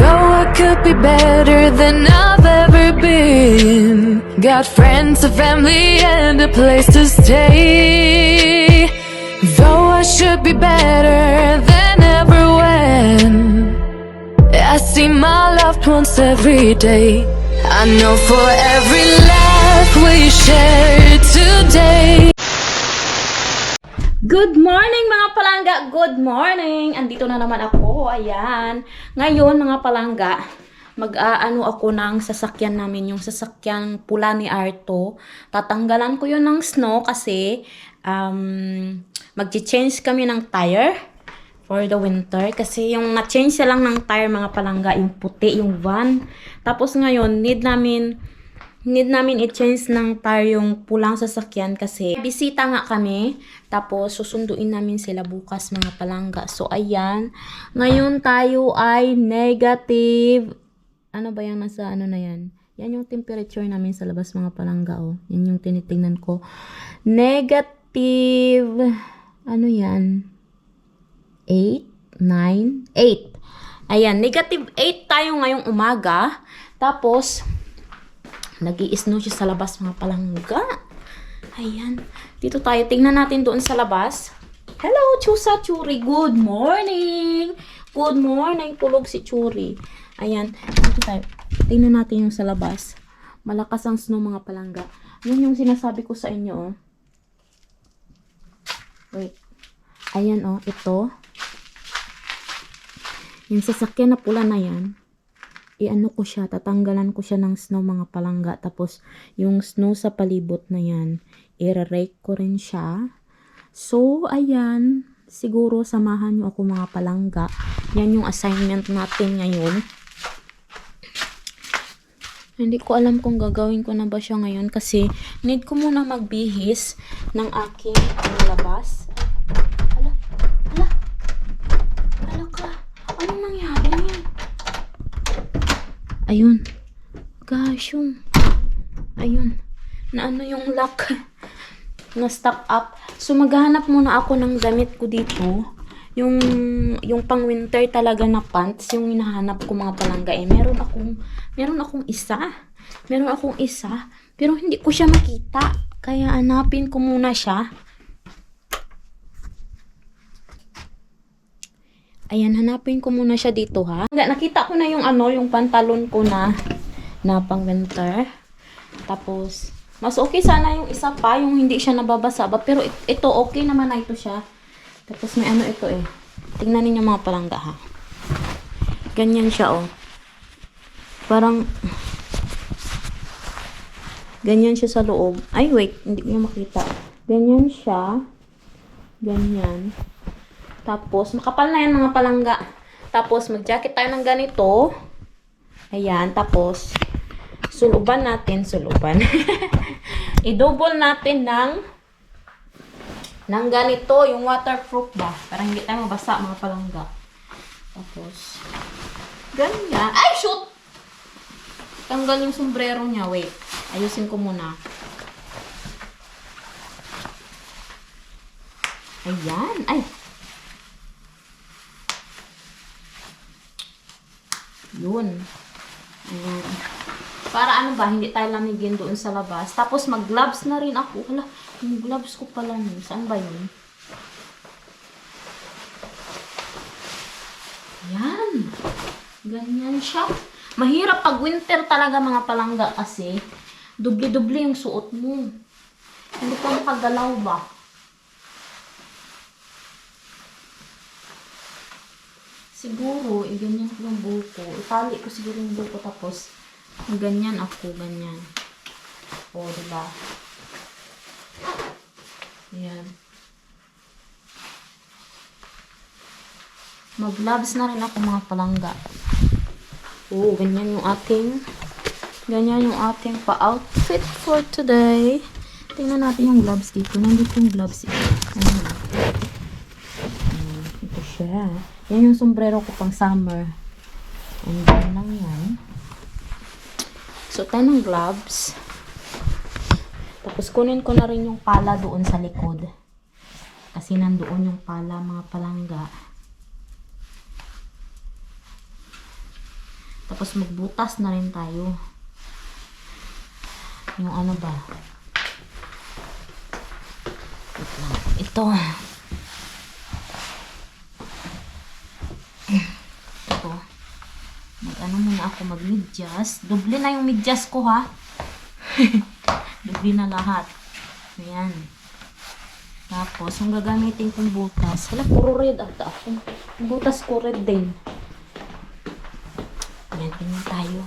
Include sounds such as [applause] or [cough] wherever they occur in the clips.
Though I could be better than I've ever been. Got friends, a family, and a place to stay. Though I should be better than ever when. I see my loved ones every day. I know for every laugh we share today. Good morning mga palangga! Good morning! Andito na naman ako. Ayan. Ngayon mga palangga, mag-aano ako ng sasakyan namin, yung sasakyan pula ni Arto. Tatanggalan ko yun ng snow kasi um, mag-change kami ng tire for the winter. Kasi yung na-change na lang ng tire mga palangga, yung puti, yung van. Tapos ngayon, need namin need namin i-change ng tire yung pulang sasakyan kasi bisita nga kami. Tapos, susunduin namin sila bukas mga palangga. So, ayan. Ngayon tayo ay negative. Ano ba yung nasa ano na yan? Yan yung temperature namin sa labas mga palangga. Oh. Yan yung tinitingnan ko. Negative. Ano yan? 8, 9, 8. Ayan, negative 8 tayo ngayong umaga. Tapos, nag snow siya sa labas mga palangga. Ayan. Dito tayo. Tingnan natin doon sa labas. Hello, Chusa Churi. Good morning. Good morning. Tulog si Churi. Ayan. Dito tayo. Tingnan natin yung sa labas. Malakas ang snow mga palangga. Yun yung sinasabi ko sa inyo, oh. Wait. Ayan, oh. Ito. Yung sasakyan na pula na yan, i-ano ko siya, tatanggalan ko siya ng snow mga palangga. Tapos, yung snow sa palibot na yan, i-rake ko rin siya. So, ayan, siguro samahan nyo ako mga palangga. Yan yung assignment natin ngayon. Hindi ko alam kung gagawin ko na ba siya ngayon kasi need ko muna magbihis ng aking labas. Ala, ala, ala ka. Anong nangyari? Ayun. Gosh, yung... Ayun. Na ano yung lock. [laughs] na stop up. So, maghahanap muna ako ng damit ko dito. Yung, yung pang winter talaga na pants, yung hinahanap ko mga palangga eh. Meron akong, meron akong isa. Meron akong isa. Pero hindi ko siya makita. Kaya hanapin ko muna siya. Ayan, hanapin ko muna siya dito ha. Nakita ko na yung ano, yung pantalon ko na na pang winter. Tapos, mas okay sana yung isa pa, yung hindi siya nababasa ba. Pero it- ito, okay naman na ito siya. Tapos may ano ito eh. Tingnan ninyo mga palangga ha. Ganyan siya oh. Parang, ganyan siya sa loob. Ay, wait, hindi na makita. Ganyan siya. Ganyan. Tapos, makapal na yan mga palangga. Tapos, mag-jacket tayo ng ganito. Ayan. Tapos, suluban natin. Suluban. [laughs] I-double natin ng ng ganito, yung waterproof ba? Para hindi tayo mabasa mga palangga. Tapos, ganyan. Ay, shoot! Tanggal yung sombrero niya. Wait. Ayusin ko muna. Ayan. Ay, Yun. Ayan. Para ano ba, hindi tayo lamigin doon sa labas. Tapos mag-gloves na rin ako. Hala, yung gloves ko pala nun. Saan ba yun? Yan. Ganyan siya. Mahirap pag winter talaga mga palangga kasi dubli-dubli yung suot mo. Hindi ka makagalaw ba? Siguro, eh, ganyan ko yung buko. Itali ko siguro yung buko tapos ganyan ako, ganyan. O, diba? Ayan. Mag-gloves na rin ako mga palangga. Oo, ganyan yung ating ganyan yung ating pa-outfit for today. Tingnan natin yung gloves dito. Nandito yung gloves. Ayan. Ayan, Ito siya. Yan yung sombrero ko pang summer. And then lang yan. So, tayo ng gloves. Tapos, kunin ko na rin yung pala doon sa likod. Kasi nandoon yung pala, mga palangga. Tapos magbutas na rin tayo. Yung ano ba? Ito. Ito. Mag-ano muna ako, mag-medyas. Doble na yung medyas ko, ha? [laughs] Doble na lahat. Ayan. Tapos, yung gagamitin kong butas. Hala, puro red ata ako. Butas ko red din. Ayan, tingnan tayo.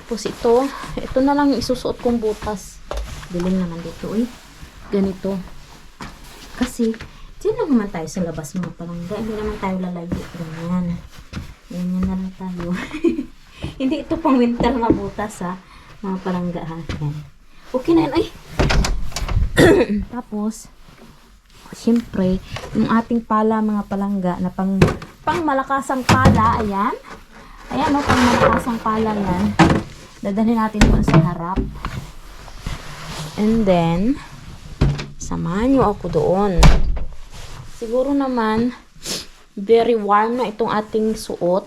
Tapos ito, ito na lang isusuot kong butas. Dilim naman dito, eh. Ganito. Kasi, dyan lang naman tayo sa labas mga palangga. Hindi naman tayo lalayo. Ganyan. Ganyan na lang tayo. [laughs] Hindi ito pang winter na butas, ha. Mga palangga, ha. Yan. Okay na yan. Ay! [clears throat] Tapos, Siyempre, yung ating pala mga palangga na pang, pang malakasang pala, ayan. Ayan, no, pang malakasang pala yan. Dadalhin natin doon sa harap. And then, samahan nyo ako doon. Siguro naman, very warm na itong ating suot.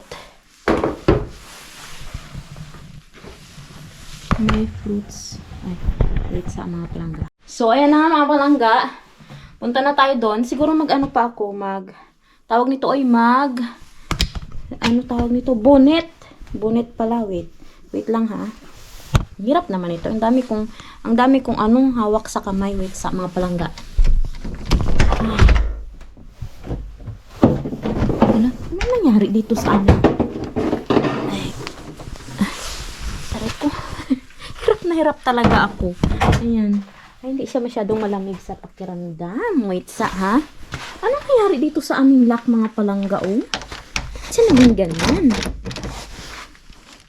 May fruits. Ay, wait sa mga palangga. So, ayan na mga palangga. Punta na tayo doon. Siguro mag-ano pa ako, mag... Tawag nito ay mag... Ano tawag nito? Bonnet. Bonnet pala, wait. Wait lang ha. Hirap naman ito. Ang dami kong, ang dami kong anong hawak sa kamay, wait, sa mga palangga. Ah. Ano? Ano nangyari dito sa ano? Ay. Aray ko. [laughs] hirap na hirap talaga ako. Ayan. Ay, hindi siya masyadong malamig sa pakiramdam. Wait sa, ha? Anong nangyari dito sa aming lock, mga palangga, oh? Siya naman ganyan.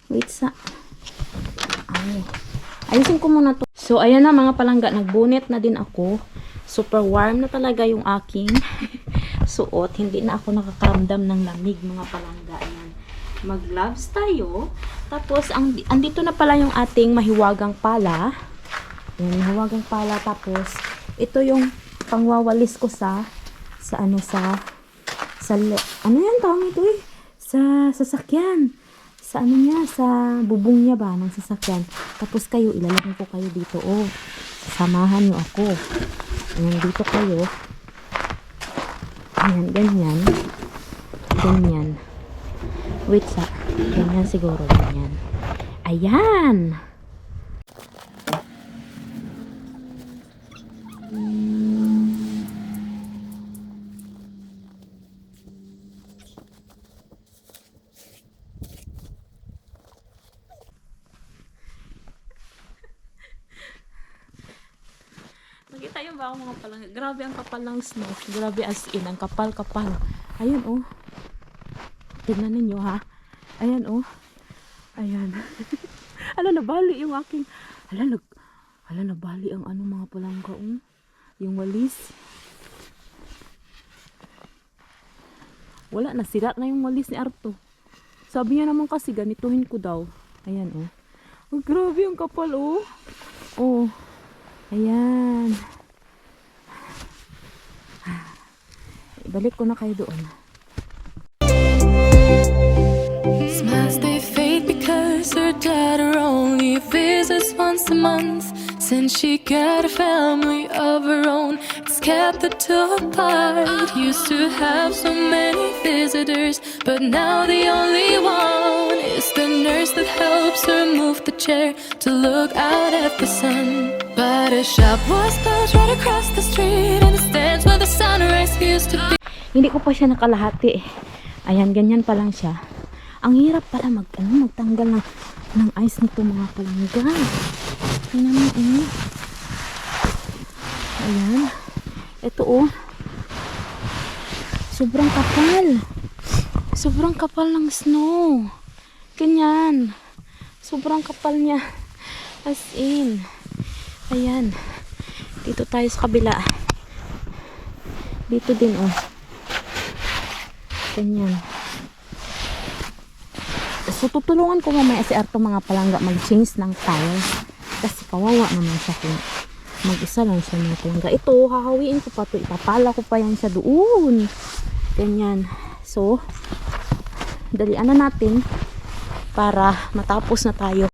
Wait sa. Ay. Ayusin ko muna to. So, ayan na mga palangga. Nagbunit na din ako. Super warm na talaga yung aking suot. Hindi na ako nakakaramdam ng lamig, mga palangga. Ayan. Mag-gloves tayo. Tapos, ang, andito na pala yung ating mahiwagang pala. Yan, mahiwagang pala. Tapos, ito yung pangwawalis ko sa, sa ano, sa, sa, ano yan tawag ito eh? Sa sasakyan. Sa ano niya, sa bubong niya ba ng sasakyan. Tapos kayo, ilalagay ko kayo dito. Oh, samahan niyo ako. Ayan, dito kayo. Ayan, ganyan. Ganyan. Wait sa, ganyan siguro, ganyan. Ayan! Nakita yung ba ako mga palang, grabe ang kapal ng snow. Grabe as in, ang kapal-kapal. Ayun oh. Tignan ninyo ha. Ayan oh. Ayan. [laughs] Ala, nabali yung aking, ala, nag, ala, nabali ang ano mga palangga oh. Yung walis. Wala, nasira na yung walis ni Arto. Sabi niya naman kasi, ganituhin ko daw. Ayan oh. Oh, grabe ang kapal oh. Oh. Ayan. Ibalik ko na kayo doon. Smiles they fade because her daughter only visits once a month. Since she got a family of her own, it's kept the two apart. Used to have so many visitors, but now the only one is the nurse that helps her move the chair to look out at the sun. But a shop was built right across the street, and it stands where the sunrise used to be. Hindi ko pa siya nakalahati. Ayan, ganyan pa lang siya. Ang hirap pala mag, ano, magtanggal ng, ng ice nito mga palangga. Tingnan mo, eh. Ayan. Ito, oh. Sobrang kapal. Sobrang kapal ng snow. Ganyan. Sobrang kapal niya. As in. Ayan. Dito tayo sa kabila. Dito din, oh. Ganyan. So, tutulungan ko mamaya si Arto mga palangga mag-change ng tires. Kasi kawawa naman siya kung mag-isa lang siya mga palangga. Ito, hahawiin ko pa to Ipapala ko pa yan siya doon. Ganyan. So, dalian na natin. para matapos na tayo.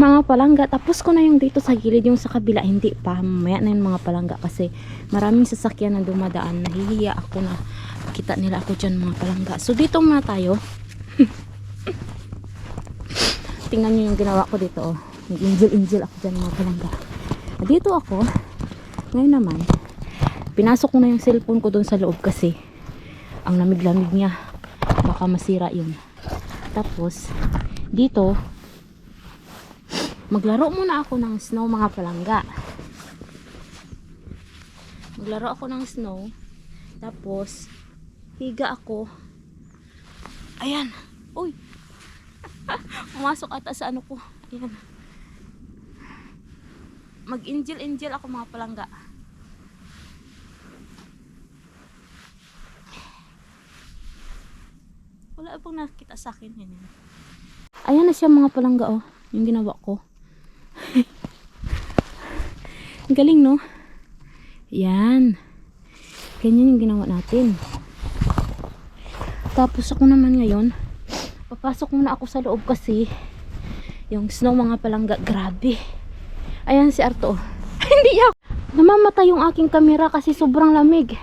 mga palangga. Tapos ko na yung dito sa gilid yung sa kabila. Hindi pa mamaya na yung mga palangga kasi maraming sasakyan na dumadaan. Nahihiya ako na kita nila ako dyan mga palangga. So dito muna tayo. [laughs] Tingnan nyo yung ginawa ko dito oh. Nag angel angel ako dyan mga palangga. Dito ako. Ngayon naman pinasok ko na yung cellphone ko doon sa loob kasi ang lamig-lamig niya. Baka masira yun. Tapos dito maglaro muna ako ng snow mga palangga. Maglaro ako ng snow. Tapos higa ako. Ayan. Uy! [laughs] Pumasok ata sa ano ko. Ayan. Mag angel angel ako mga palangga. Wala pang nakita sa akin yan. ayan na siya mga palangga oh. Yung ginawa ko Ang galing, no? Yan. Ganyan yung ginawa natin. Tapos ako naman ngayon, papasok muna ako sa loob kasi yung snow mga palangga, grabe. Ayan si Arto. [laughs] Hindi ako. Namamatay yung aking kamera kasi sobrang lamig.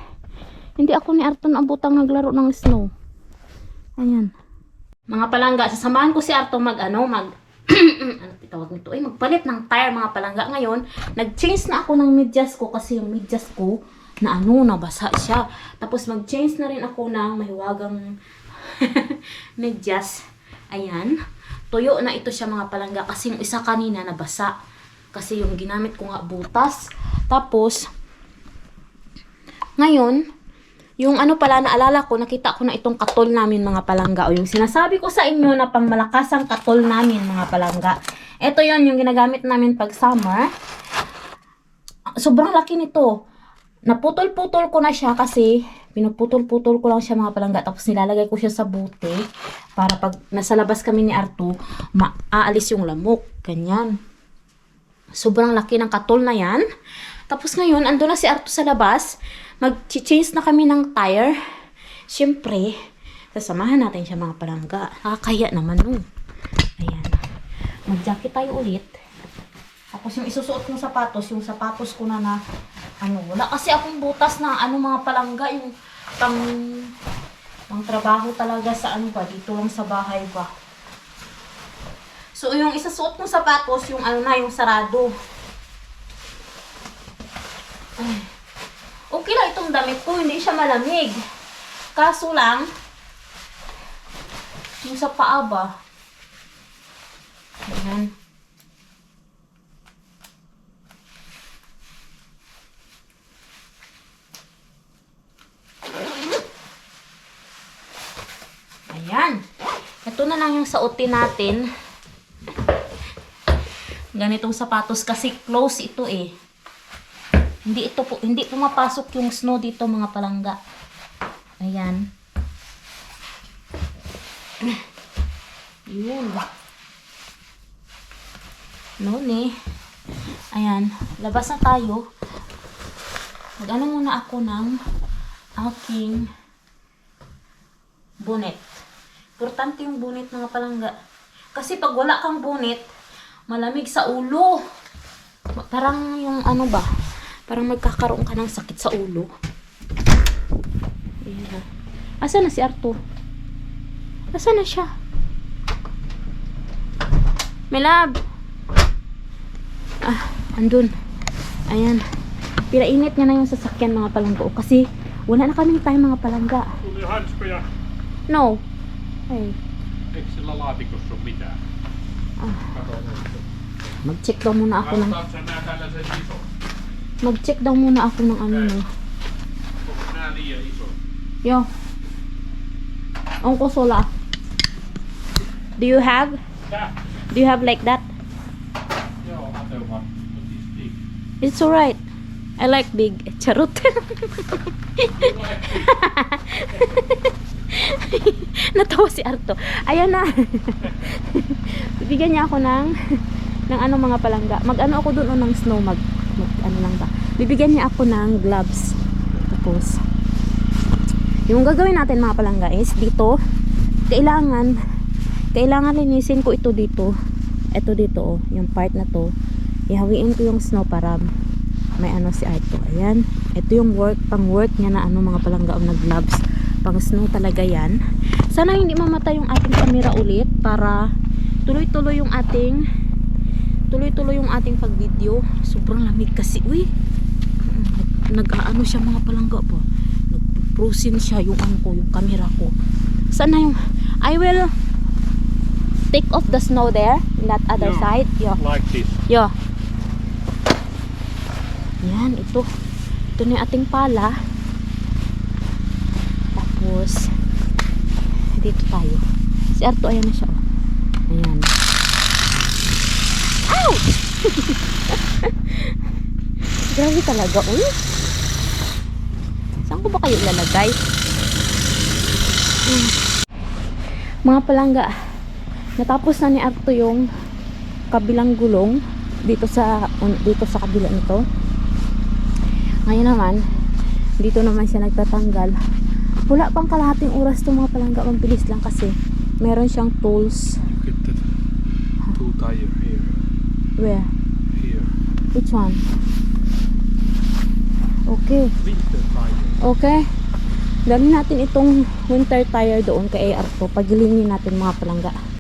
Hindi ako ni Arto naabutang naglaro ng snow. Ayan. Mga palangga, sasamahan ko si Arto mag ano, mag ano tawag nito? Ay magpalit ng tire mga palangga. Ngayon nag-change na ako ng medyas ko kasi yung medyas ko na ano nabasa siya. Tapos mag-change na rin ako ng mahiwagang [laughs] medyas. Ayan. Tuyo na ito siya mga palangga kasi yung isa kanina nabasa. Kasi yung ginamit ko nga butas. Tapos ngayon yung ano pala, naalala ko, nakita ko na itong katol namin mga palangga. O yung sinasabi ko sa inyo na pangmalakasang katol namin mga palangga. Ito yon yung ginagamit namin pag summer. Sobrang laki nito. Naputol-putol ko na siya kasi pinuputol-putol ko lang siya mga palangga. Tapos nilalagay ko siya sa bote para pag nasa labas kami ni Arto, maaalis yung lamok. Ganyan. Sobrang laki ng katol na yan. Tapos ngayon, ando na si Arto sa labas. Mag-change na kami ng tire. Siyempre, sasamahan natin siya mga palangga. Nakakaya naman no. Ayan. Mag-jacket tayo ulit. Tapos yung isusuot kong sapatos, yung sapatos ko na na, ano, wala kasi akong butas na, ano, mga palangga, yung pang, pang trabaho talaga sa ano ba, dito lang sa bahay ba. So, yung isasuot kong sapatos, yung ano na, yung sarado. Ay. Okay lang itong damit ko, hindi siya malamig. Kaso lang, yung sa paa ba? Ayan. Ayan. Ito na lang yung sautin natin. Ganitong sapatos kasi close ito eh. Hindi ito po, hindi pumapasok yung snow dito mga palangga. Ayan. Yun. Noon eh. Ayan. Labas na tayo. Mag-ano muna ako ng aking bonnet. Importante yung bonnet mga palangga. Kasi pag wala kang bonnet, malamig sa ulo. Parang yung ano ba, parang magkakaroon ka ng sakit sa ulo. Ayan. Asa na si Arthur? Asa na siya? Melab! Ah, andun. Ayan. Pinainit niya na yung sasakyan mga palangga. Kasi wala na kaming time mga palangga. Tuli hanskoja. No. Ay. Eikö sillä laatikossa ole mitään? Kato, Mag-check daw muna ako ng... Kannataako sä nää tällaisen iso? Mag-check daw muna ako ng ano iso? Yo. Onko sola. Do you have? Do you have like that? It's alright. I like big. [laughs] Charot. [laughs] Natawa si Arto. Ayan na. [laughs] Bibigyan niya ako ng ng ano mga palangga. Mag-ano ako doon o ng snow mag, mag ano lang ba. Bibigyan niya ako ng gloves. Tapos yung gagawin natin mga palangga is dito kailangan kailangan linisin ko ito dito. Ito dito oh, yung part na to. Ihawiin ko yung snow para may ano si Arto. Ayan. Ito yung work, pang work niya na ano mga palangga o na gloves. Pang snow talaga yan. Sana hindi mamatay yung ating camera ulit para tuloy-tuloy yung ating tuloy-tuloy yung ating pag-video. Sobrang lamig kasi. Uy! Nag-aano siya mga palangga po. Nag-frozen siya yung ano ko, yung camera ko. Sana yung I will take off the snow there in that other Yeah. side. Yeah. Like this. Yo. Yan, ito. Ito na yung ating pala. Tapos, dito tayo. Si Arto, ayan na siya. oh. Ayan. Ow! [laughs] Grabe talaga, uy. Saan ko ba kayo ilalagay? Hmm. Mga palangga, natapos na ni Arto yung kabilang gulong dito sa dito sa kabila nito. Ngayon naman, dito naman siya nagtatanggal. Wala pang kalahating oras to mga palangga, mabilis lang kasi meron siyang tools. Look at that. Two tire here. Where? Here. Which one? Okay. Winter tire. Okay. Dalhin natin itong winter tire doon kay AR to. Pagilingin natin mga palangga.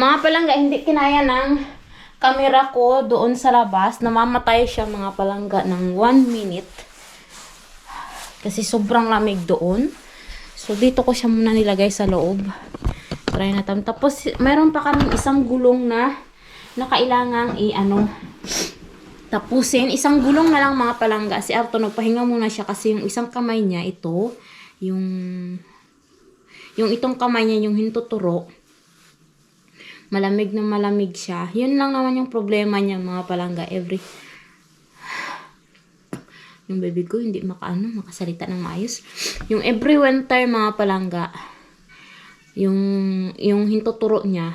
Mga palangga, hindi kinaya ng camera ko doon sa labas. Namamatay siya mga palangga ng 1 minute. Kasi sobrang lamig doon. So, dito ko siya muna nilagay sa loob. Try natin. Tapos, meron pa kami isang gulong na na kailangang i-ano tapusin. Isang gulong na lang mga palangga. Si Arto, nagpahinga muna siya kasi yung isang kamay niya, ito, yung yung itong kamay niya, yung hintuturo, malamig na malamig siya. Yun lang naman yung problema niya mga palangga. Every yung baby ko hindi makaano, makasalita ng maayos. Yung every winter mga palangga, yung yung hintuturo niya,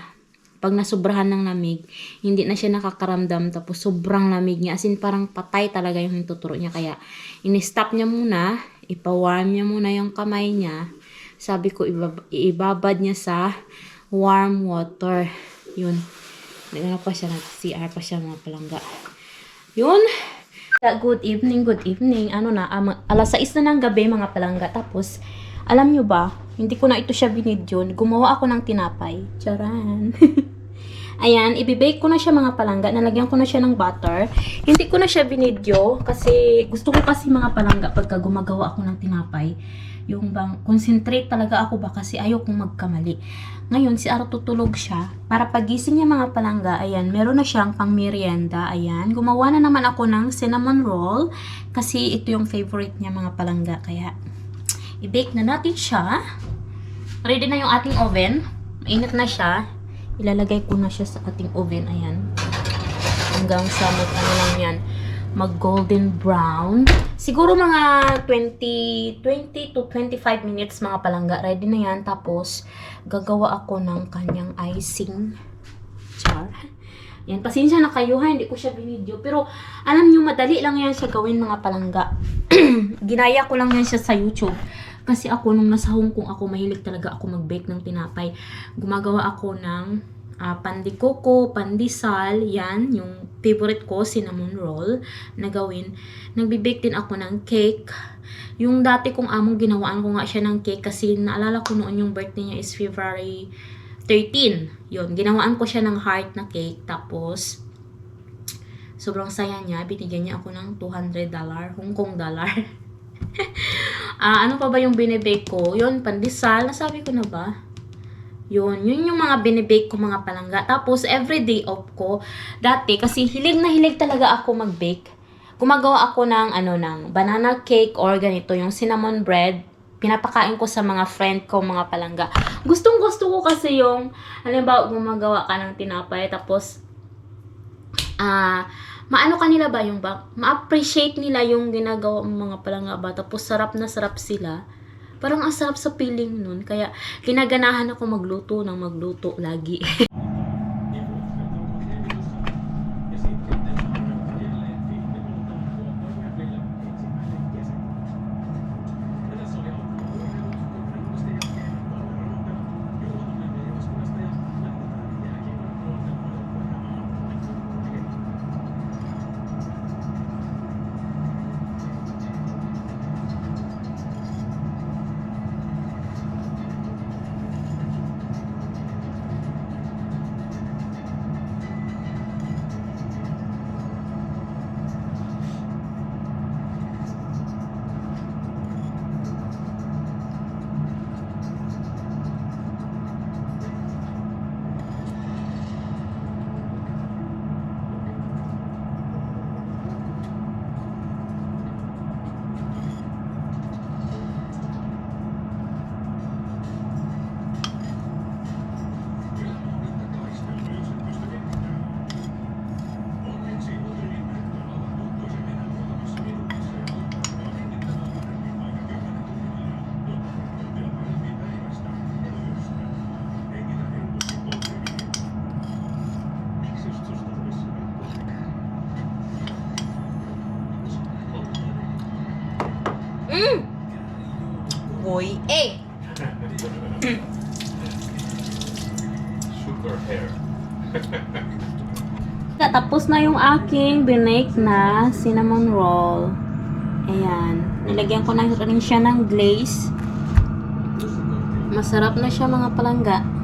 pag nasubrahan ng lamig, hindi na siya nakakaramdam tapos sobrang lamig niya. As in parang patay talaga yung hintuturo niya. Kaya in-stop niya muna, ipa-warm niya muna yung kamay niya. Sabi ko ibab- iibabad niya sa warm water. Yun. Nagano pa siya, nag-CR pa siya mga palangga. Yun. Good evening, good evening. Ano na, ama, alas 6 na ng gabi mga palangga. Tapos, alam nyo ba, hindi ko na ito siya binidyo. Gumawa ako ng tinapay. Charan. [laughs] Ayan, ibibake ko na siya mga palangga. Nalagyan ko na siya ng butter. Hindi ko na siya binidyo kasi gusto ko kasi mga palangga pagka gumagawa ako ng tinapay. Yung bang concentrate talaga ako ba kasi ayaw kong magkamali. Ngayon, si Aro tutulog siya. Para pagising niya mga palangga, ayan, meron na siyang pang merienda. Ayan, gumawa na naman ako ng cinnamon roll. Kasi ito yung favorite niya mga palangga. Kaya, i-bake na natin siya. Ready na yung ating oven. Mainit na siya. Ilalagay ko na siya sa ating oven. Ayan. Hanggang sa mag, ano lang yan, mag golden brown. Siguro mga 20, 20 to 25 minutes mga palangga. Ready na yan. Tapos, gagawa ako ng kanyang icing. Char. Yan, pasensya na kayo ha, hindi ko siya binidyo. Pero, alam nyo, madali lang yan siya gawin mga palangga. [clears throat] Ginaya ko lang yan siya sa YouTube. Kasi ako, nung nasa Hong Kong ako, mahilig talaga ako mag-bake ng tinapay. Gumagawa ako ng ah, pandikoko, pandesal, yan, yung favorite ko, cinnamon roll, na gawin. Nagbe-bake din ako ng cake. Yung dati kong among ginawaan ko nga siya ng cake kasi naalala ko noon yung birthday niya is February 13. Yun, ginawaan ko siya ng heart na cake. Tapos, sobrang saya niya. Binigyan niya ako ng 200 dollar, Hong Kong dollar. [laughs] Ah, ano pa ba yung binibake ko? Yun, pandesal. Nasabi ko na ba? Yun, yun yung mga binibake ko mga palangga. Tapos, everyday off ko. Dati, kasi hilig na hilig talaga ako mag-bake. Gumagawa ako ng, ano, ng banana cake or ganito, yung cinnamon bread. Pinapakain ko sa mga friend ko, mga palangga. Gustong gusto ko kasi yung, halimbawa, gumagawa ka ng tinapay, tapos, ah, maano kanila ba yung ba? Ma-appreciate nila yung ginagawa ng mga palangga ba? Tapos, sarap na sarap sila. Parang ang sa feeling nun. Kaya, ginaganahan ako magluto ng magluto lagi. [laughs] Boy, eh! Sugar hair. [laughs] Tapos na yung aking binake na cinnamon roll. Ayan. Nilagyan ko na rin siya ng glaze. Masarap na siya mga palangga.